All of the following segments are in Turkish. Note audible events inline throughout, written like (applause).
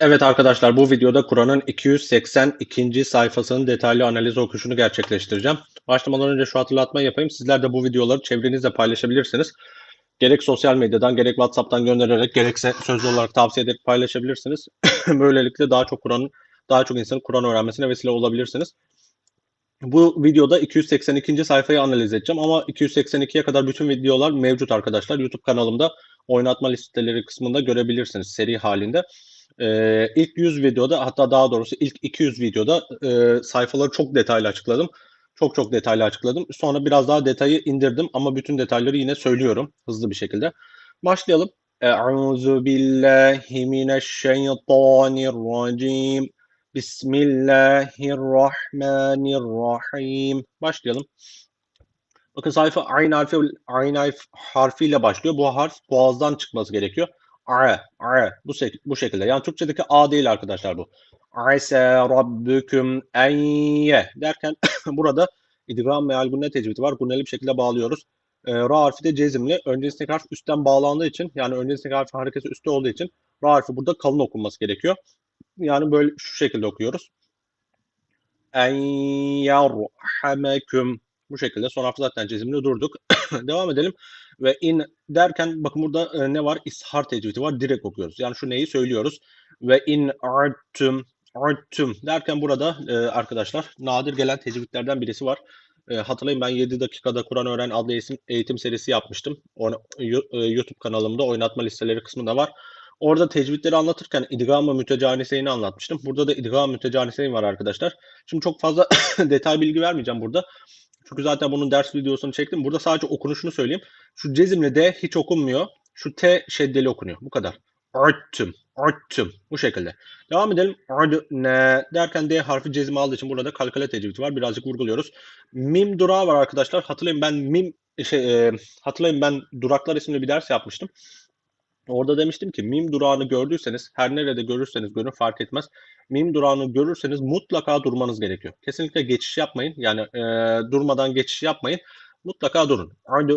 Evet arkadaşlar bu videoda Kur'an'ın 282. sayfasının detaylı analiz okuyuşunu gerçekleştireceğim. Başlamadan önce şu hatırlatmayı yapayım. Sizler de bu videoları çevrenizle paylaşabilirsiniz. Gerek sosyal medyadan gerek WhatsApp'tan göndererek gerekse sözlü olarak tavsiye ederek paylaşabilirsiniz. (coughs) Böylelikle daha çok Kur'an'ın daha çok insanın Kur'an öğrenmesine vesile olabilirsiniz. Bu videoda 282. sayfayı analiz edeceğim ama 282'ye kadar bütün videolar mevcut arkadaşlar. YouTube kanalımda oynatma listeleri kısmında görebilirsiniz seri halinde. Ee, ilk 100 videoda hatta daha doğrusu ilk 200 videoda e, sayfaları çok detaylı açıkladım. Çok çok detaylı açıkladım. Sonra biraz daha detayı indirdim ama bütün detayları yine söylüyorum hızlı bir şekilde. Başlayalım. Euzu billahi mineşşeytanirracim. Bismillahirrahmanirrahim. Başlayalım. Bakın sayfa aynı harfi harf harfiyle başlıyor. Bu harf boğazdan çıkması gerekiyor. A, a bu, bu şekilde. Yani Türkçedeki A değil arkadaşlar bu. Ase rabbüküm enye derken (coughs) burada idgam meal gunne tecvidi var. Gunneli bir şekilde bağlıyoruz. E, ra harfi de cezimli. Öncesindeki harf üstten bağlandığı için yani öncesindeki harf hareketi üstte olduğu için ra harfi burada kalın okunması gerekiyor. Yani böyle şu şekilde okuyoruz. En yarhameküm bu şekilde. Son harf zaten cezimli durduk. (coughs) Devam edelim. Ve in derken bakın burada e, ne var? İshar tecvidi var. Direkt okuyoruz. Yani şu neyi söylüyoruz. Ve in arttum arttum derken burada e, arkadaşlar nadir gelen tecvidlerden birisi var. E, hatırlayın ben 7 dakikada Kur'an öğren adlı eğitim, eğitim serisi yapmıştım. Onu, e, YouTube kanalımda oynatma listeleri kısmında var. Orada tecvidleri anlatırken idgam-ı mütecaniseyini anlatmıştım. Burada da idgam-ı var arkadaşlar. Şimdi çok fazla (coughs) detay bilgi vermeyeceğim burada. Çünkü zaten bunun ders videosunu çektim. Burada sadece okunuşunu söyleyeyim. Şu cezimli D hiç okunmuyor. Şu T şeddeli okunuyor. Bu kadar. Arttım. Arttım. Bu şekilde. Devam edelim. ne derken D harfi cezimi aldığı için burada kalkale tecvidi var. Birazcık vurguluyoruz. Mim durağı var arkadaşlar. Hatırlayın ben mim şey, e, hatırlayın ben duraklar isimli bir ders yapmıştım. Orada demiştim ki mim durağını gördüyseniz her nerede görürseniz görün fark etmez. Mim durağını görürseniz mutlaka durmanız gerekiyor. Kesinlikle geçiş yapmayın. Yani e, durmadan geçiş yapmayın. Mutlaka durun.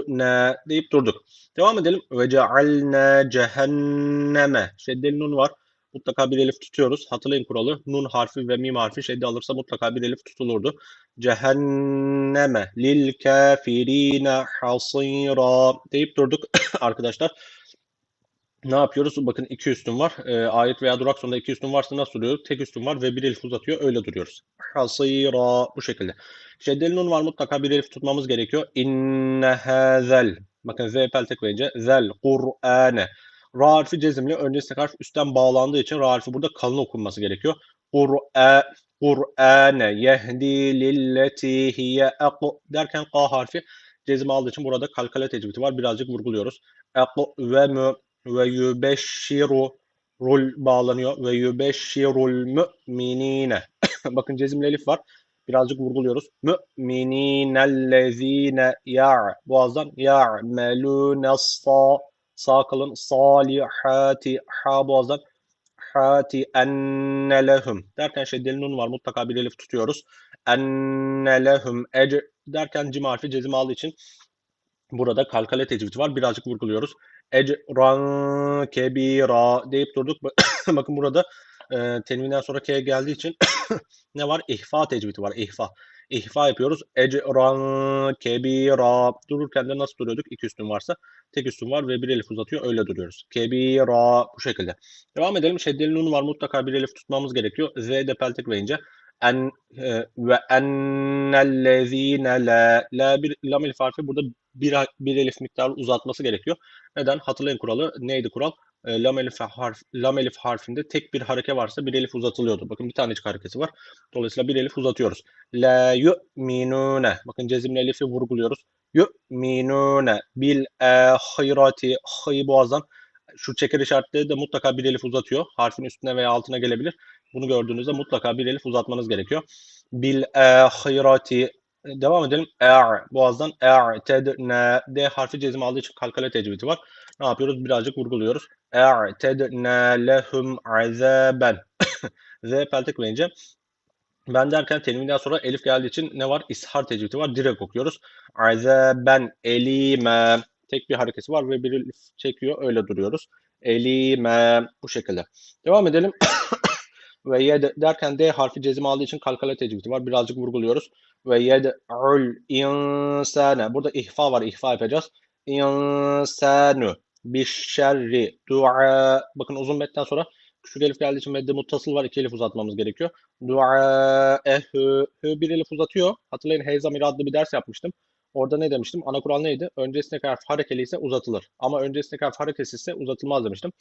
ne deyip durduk. Devam edelim. Ve cealne cehenneme. Şeddeli nun var. Mutlaka bir elif tutuyoruz. Hatırlayın kuralı. Nun harfi ve mim harfi şedde alırsa mutlaka bir elif tutulurdu. Cehenneme lil kafirine hasira deyip durduk (coughs) arkadaşlar ne yapıyoruz? Bakın iki üstün var. E, ayet veya durak sonunda iki üstün varsa nasıl duruyor? Tek üstün var ve bir elif uzatıyor. Öyle duruyoruz. Hasira bu şekilde. Şeddeli nun var mutlaka bir elif tutmamız gerekiyor. İnne hazel. Bakın z peltek verince zel Kur'ane. Ra harfi cezimli. Öncesine harf üstten bağlandığı için ra harfi burada kalın okunması gerekiyor. Kur'e Kur'ane yehdi lilleti hiye derken K harfi cezim aldığı için burada kalkale tecvidi var. Birazcık vurguluyoruz. Ek ve mü ve yübeşşiru rul bağlanıyor ve yübeşşirul müminine. (coughs) Bakın cezimli elif var. Birazcık vurguluyoruz. Müminellezine ya boğazdan ya'melune sa sağ kalın salihati ha boğazdan hati enne lehum derken şeddeli nun var mutlaka bir elif tutuyoruz. Enne lehum ecr derken cim harfi cezim aldığı için burada kalkale tecvidi var. Birazcık vurguluyoruz ecran kebira deyip durduk. (coughs) Bakın burada e, tenvinden sonra K geldiği için (coughs) ne var? İhfa tecvidi var. İhfa. İhfa yapıyoruz. Ecran kebira. Dururken de nasıl duruyorduk? İki üstün varsa. Tek üstün var ve bir elif uzatıyor. Öyle duruyoruz. Kebira. Bu şekilde. Devam edelim. Şeddeli nun var. Mutlaka bir elif tutmamız gerekiyor. Z de peltek verince en e, ve ennellezine la la bir lam elif harfi burada bir, bir elif miktarı uzatması gerekiyor. Neden? Hatırlayın kuralı. Neydi kural? E, lam elif harf lam elif harfinde tek bir hareke varsa bir elif uzatılıyordu. Bakın bir tanecik harekesi var. Dolayısıyla bir elif uzatıyoruz. La yu'minune. Bakın cezimli elifi vurguluyoruz. Yu'minune bil ahireti. H'yı boğazdan şu çeker işaretleri de mutlaka bir elif uzatıyor. Harfin üstüne veya altına gelebilir. Bunu gördüğünüzde mutlaka bir elif uzatmanız gerekiyor. Bil ahireti devam edelim. Er boğazdan er tedne d harfi cezim aldığı için kalkale tecvidi var. Ne yapıyoruz? Birazcık vurguluyoruz. Er tedne lehum azaben. (coughs) Z peltek verince ben derken tenvinden sonra elif geldiği için ne var? İshar tecvidi var. Direkt okuyoruz. Azaben elime. Tek bir hareketi var ve bir elif çekiyor. Öyle duruyoruz. elime bu şekilde. Devam edelim. (coughs) Ve yed derken D harfi cezim aldığı için kalkale tecvidi var. Birazcık vurguluyoruz. Ve yed'ul insane. Burada ihfa var. İhfa yapacağız. İnsanu bişşerri dua. Bakın uzun metten sonra küçük elif geldiği için medde muttasıl var. İki elif uzatmamız gerekiyor. Dua ehü. Hü bir elif uzatıyor. Hatırlayın Heyzamir adlı bir ders yapmıştım. Orada ne demiştim? Ana kural neydi? Öncesindeki harf harekeli ise uzatılır. Ama öncesindeki harf hareketsiz ise uzatılmaz demiştim.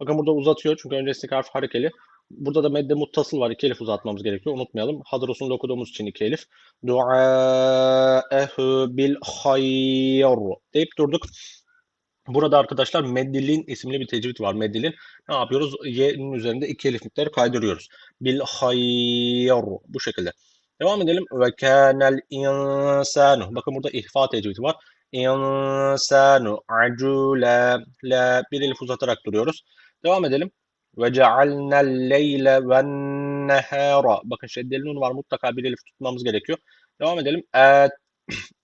Bakın burada uzatıyor çünkü öncesindeki harf harekeli. Burada da medde muttasıl var. İki elif uzatmamız gerekiyor. Unutmayalım. Hadrosunu okuduğumuz için iki elif. Du'aehu bil hayr deyip durduk. Burada arkadaşlar Meddilin isimli bir tecvid var. Meddilin ne yapıyoruz? Y'nin üzerinde iki elif miktarı kaydırıyoruz. Bil hayr bu şekilde. Devam edelim. Ve kânel insanu. Bakın burada ihfa tecvidi var. İnsanu acule la bir elif uzatarak duruyoruz. Devam edelim. Ve cealnel leyle ve nehara. Bakın şeddeli nun var. Mutlaka bir elif tutmamız gerekiyor. Devam edelim.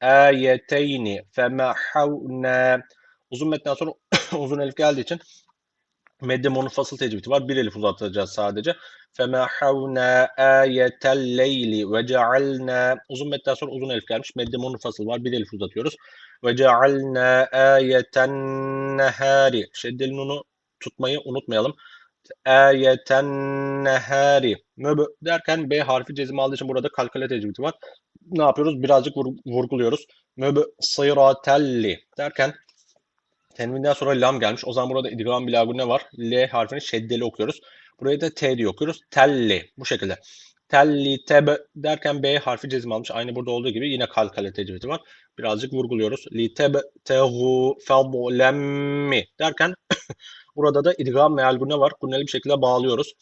Ayeteyni (clears throat) femahavna. Uzun metnden sonra (clears throat) uzun elif geldiği için medde monofasıl tecvidi var. Bir elif uzatacağız sadece. فَمَحَوْنَا آيَةَ اللَّيْلِ وَجَعَلْنَا Uzun metten sonra uzun elif gelmiş. Medde monofasıl var. Bir elif uzatıyoruz. وَجَعَلْنَا آيَةَ النَّهَارِ Şeddeli nunu tutmayı unutmayalım. Ayeten nehari. Möb derken B harfi cezim aldığı için burada kalkale tecvidi var. Ne yapıyoruz? Birazcık vur vurguluyoruz. Möb sıratelli derken tenvinden sonra lam gelmiş. O zaman burada idgam bilagu ne var? L harfini şeddeli okuyoruz. Buraya da T diye okuyoruz. Telli. Bu şekilde. Telli teb derken B harfi cezim almış. Aynı burada olduğu gibi yine kalkale tecvidi var. Birazcık vurguluyoruz. Li teb tehu fadlemmi derken (coughs) burada da idgam meal gune var. Gunneli bir şekilde bağlıyoruz.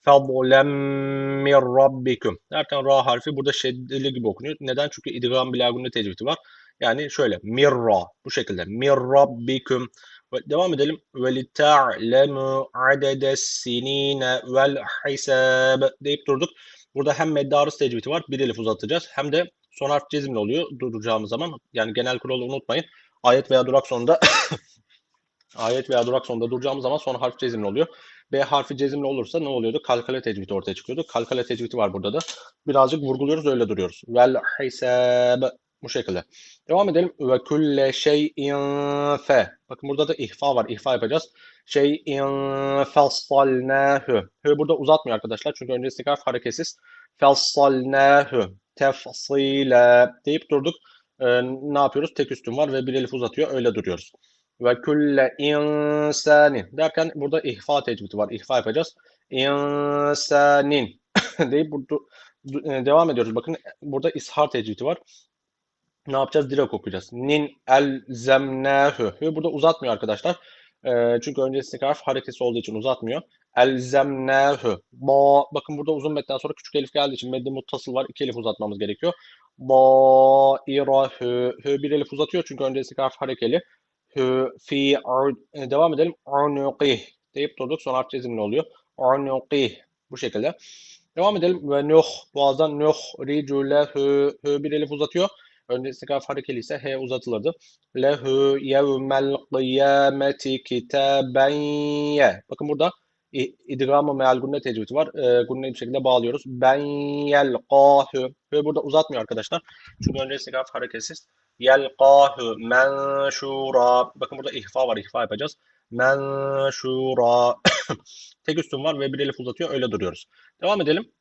Fadlemmi rabbikum derken ra harfi burada şeddeli gibi okunuyor. Neden? Çünkü idgam bilagunne tecvidi var. Yani şöyle mirra bu şekilde mirrabbiküm devam edelim ve lita'lemu adedes sinine vel hisab deyip durduk. Burada hem meddarus tecviti var bir elif uzatacağız hem de son harf cezimli oluyor duracağımız zaman. Yani genel kuralı unutmayın. Ayet veya durak sonunda (coughs) ayet veya durak sonunda duracağımız zaman son harf cezimli oluyor. B harfi cezimli olursa ne oluyordu? Kalkale tecvidi ortaya çıkıyordu. Kalkale tecvidi var burada da. Birazcık vurguluyoruz öyle duruyoruz. Vel hisab bu şekilde. Devam edelim. Ve kulle şeyin fe. Bakın burada da ihfa var. İhfa yapacağız. Şeyin fassalnâhü. Hü burada uzatmıyor arkadaşlar. Çünkü öncesi harf hareketsiz. Fassalnâhü. Tefsile deyip durduk. Ee, ne yapıyoruz? Tek üstün var ve bir elif uzatıyor. Öyle duruyoruz. Ve kulle insanin derken burada ihfa tecvidi var. İhfa yapacağız. İnsanin (coughs) deyip burada devam ediyoruz. Bakın burada ishar tecvidi var ne yapacağız? Direkt okuyacağız. Nin el zemnehü. Burada uzatmıyor arkadaşlar. E, çünkü öncesindeki harf harekesi olduğu için uzatmıyor. El zemnehü. Ba. Bakın burada uzun metten sonra küçük elif geldiği için medde muttasıl var. İki elif uzatmamız gerekiyor. Ba irahü. Hü bir elif uzatıyor çünkü öncesindeki harf harekeli. Hü fi e, devam edelim. Unuqih deyip durduk. Son harf cezimli oluyor. Unuqih. Bu şekilde. Devam edelim. Ve nuh. Boğazdan nuh. Ricu lehü. Hü bir elif uzatıyor. Öncesindeki harf harekeli ise H uzatılırdı. Lehu yevmel kıyameti kitaben. Bakın burada idgamı meal gunne tecvidi var. E, gunneyi bir şekilde bağlıyoruz. Ben yelqahu. Ve burada uzatmıyor arkadaşlar. Çünkü öncesindeki harf hareketsiz. Yelqahu menşura. Bakın burada ihfa var. İhfa yapacağız. Menşura. (coughs) Tek üstün var ve bir elif uzatıyor. Öyle duruyoruz. Devam edelim.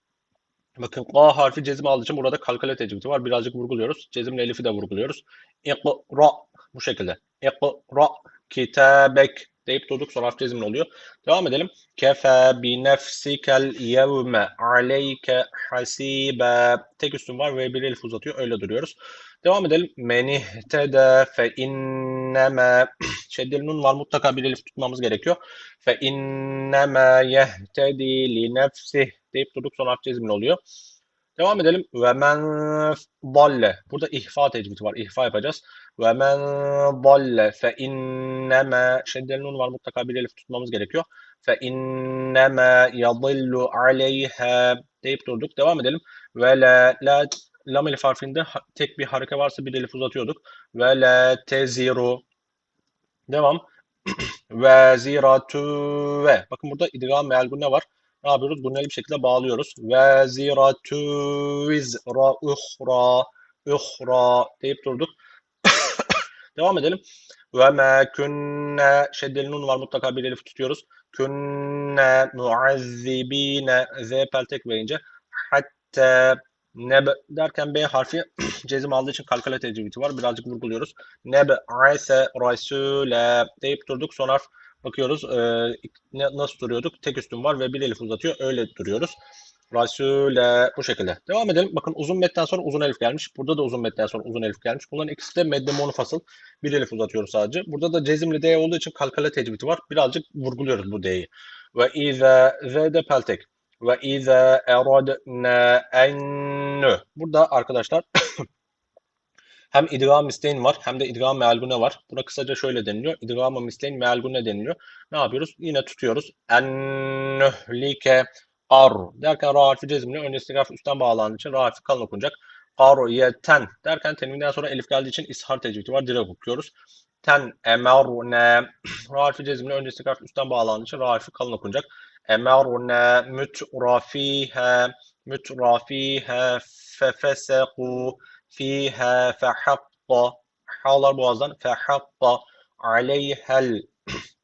Bakın A harfi cezim aldığı için burada kalkale tecvidi var. Birazcık vurguluyoruz. Cezimle elifi de vurguluyoruz. İkra bu şekilde. İkra kitabek deyip durduk. Sonra harf cezimli oluyor. Devam edelim. Kefe bi nefsikel yevme aleyke hasibe. Tek üstün var ve bir elif uzatıyor. Öyle duruyoruz. Devam edelim. Men ihtede fe inneme (clears throat) şeddeli nun var. Mutlaka bir elif tutmamız gerekiyor. Fe inneme yehtedi li nefsih deyip durduk sonra harf cezimli oluyor. Devam edelim. Ve men dalle. Burada ihfa tecvidi var. İhfa yapacağız. Ve men dalle fe inneme şeddeli nun var. Mutlaka bir elif tutmamız gerekiyor. Fe inneme yadillu aleyha deyip durduk. Devam edelim. Ve la, la lam elif harfinde tek bir hareke varsa bir elif uzatıyorduk. Ve la teziru. Devam. (clears throat) Veziratu ve. Bakın burada idgam meal ne var? Ne yapıyoruz? Bunu bir şekilde bağlıyoruz. Veziratu vizra uhra uhra deyip durduk. (coughs) Devam edelim. Ve ma kunna şeddeli nun var mutlaka bir elif tutuyoruz. Kunna muazzibine z peltek verince hatta neb derken B harfi (coughs) cezim aldığı için kalkale tecvidi var. Birazcık vurguluyoruz. Neb ase rasule deyip durduk. Son harf bakıyoruz. Ne, nasıl duruyorduk? Tek üstün var ve bir elif uzatıyor. Öyle duruyoruz. Rasule bu şekilde. Devam edelim. Bakın uzun metten sonra uzun elif gelmiş. Burada da uzun metten sonra uzun elif gelmiş. Bunların ikisi de medde monofasıl. Bir elif uzatıyoruz sadece. Burada da cezimli D olduğu için kalkale tecvidi var. Birazcık vurguluyoruz bu D'yi. Ve izâ z'de peltek. Ve izâ eradna ennü. Burada arkadaşlar hem idgam misleyn var hem de idgam mealgune var. Buna kısaca şöyle deniliyor. İdgam misleyn mealgune deniliyor. Ne yapıyoruz? Yine tutuyoruz. Ennühlike ar derken ra harfi cezimli öncesindeki harf üstten bağlandığı için ra harfi kalın okunacak. Qaryeten derken tenvinden sonra elif geldiği için ishar tecvidi var. Direkt okuyoruz. Ten emarne ra harfi cezimli öncesindeki harf üstten bağlandığı için ra harfi kalın okunacak. Emarne mutrafiha mutrafiha fefeseku fiha fehakka ha'lar boğazdan fehakka aleyhel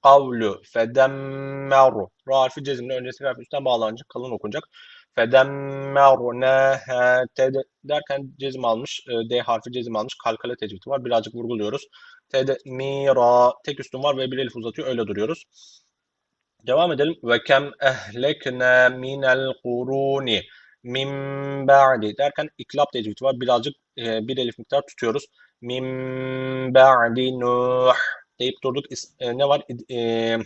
kavlu fedemmeru ra harfi cezimli öncesindeki harf üstten bağlanınca kalın okunacak. Fedemmerneha T derken cezim almış. e, D harfi cezim almış. Kalkale tecvidi var. Birazcık vurguluyoruz. Tedmira tek üstün var ve bir elif uzatıyor. Öyle duruyoruz. Devam edelim. Ve kem ehlekna minel kuruni min ba'di derken iklap tecvidi var. Birazcık e, bir elif miktar tutuyoruz. Min ba'di nuh deyip durduk. E, ne var? E,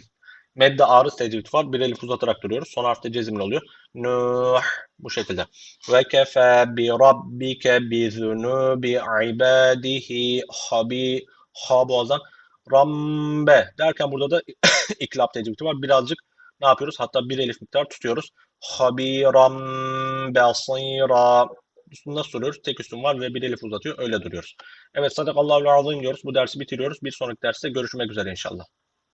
medde arız tecvidi var. Bir elif uzatarak duruyoruz. Son harfte cezimli oluyor. Nuh bu şekilde. Ve kefe bi rabbike bi zunubi ibadihi habi ha boğazdan rambe derken burada da (coughs) iklap tecvidi var. Birazcık ne yapıyoruz? Hatta bir elif miktar tutuyoruz. Habiram basira nasıl duruyoruz? Tek üstün var ve bir elif uzatıyor. Öyle duruyoruz. Evet sadakallahu azim diyoruz. Bu dersi bitiriyoruz. Bir sonraki derste görüşmek üzere inşallah.